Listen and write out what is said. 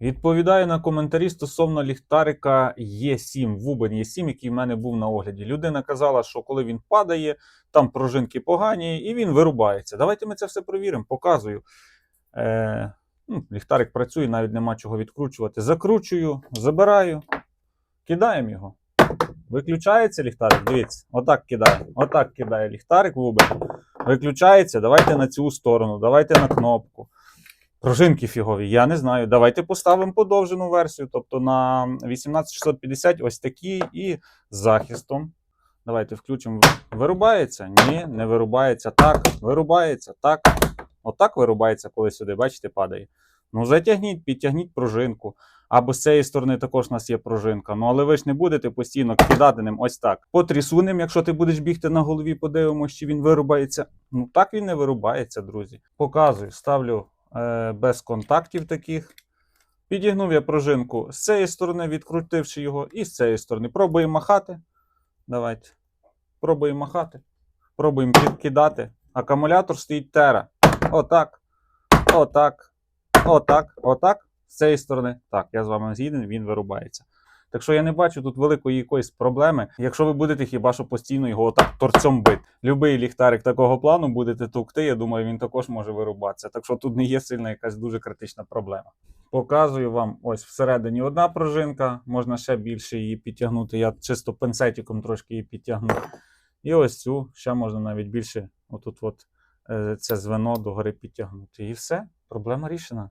Відповідаю на коментарі стосовно ліхтарика Є7, Вубен Є7, який в мене був на огляді. Людина казала, що коли він падає, там пружинки погані, і він вирубається. Давайте ми це все провіримо, показую. Е, ну, ліхтарик працює, навіть нема чого відкручувати. Закручую, забираю, кидаємо його. Виключається ліхтарик, дивіться, отак кидає. Отак кидає ліхтарик Вубен. Виключається, давайте на цю сторону, давайте на кнопку. Пружинки фігові, я не знаю. Давайте поставимо подовжену версію, тобто на 18650 ось такі і з захистом. Давайте включимо. Вирубається? Ні, не вирубається. Так, вирубається, так. Отак вирубається, коли сюди, бачите, падає. Ну, затягніть, підтягніть пружинку. Або з цієї сторони також у нас є пружинка. Ну, але ви ж не будете постійно кидати ним ось так. Потрісу ним, якщо ти будеш бігти на голові, подивимося, чи він вирубається. Ну, так він не вирубається, друзі. Показую, ставлю без контактів таких. Підігнув я пружинку з цієї сторони, відкрутивши його, і з цієї сторони. Пробуємо махати. Давайте. Пробуємо махати. Пробуємо підкидати. Акумулятор стоїть тера. Отак. Отак. Отак. Отак. З цієї сторони. Так, я з вами згіден, він вирубається. Так що я не бачу тут великої якоїсь проблеми, якщо ви будете хіба що постійно його отак торцем бити. Любий ліхтарик такого плану будете тукти, я думаю, він також може вирубатися. Так що тут не є сильна якась дуже критична проблема. Показую вам ось всередині одна пружинка, можна ще більше її підтягнути. Я чисто пинцетиком трошки її підтягну. І ось цю ще можна навіть більше, отут от е, це звено догори підтягнути. І все, проблема рішена.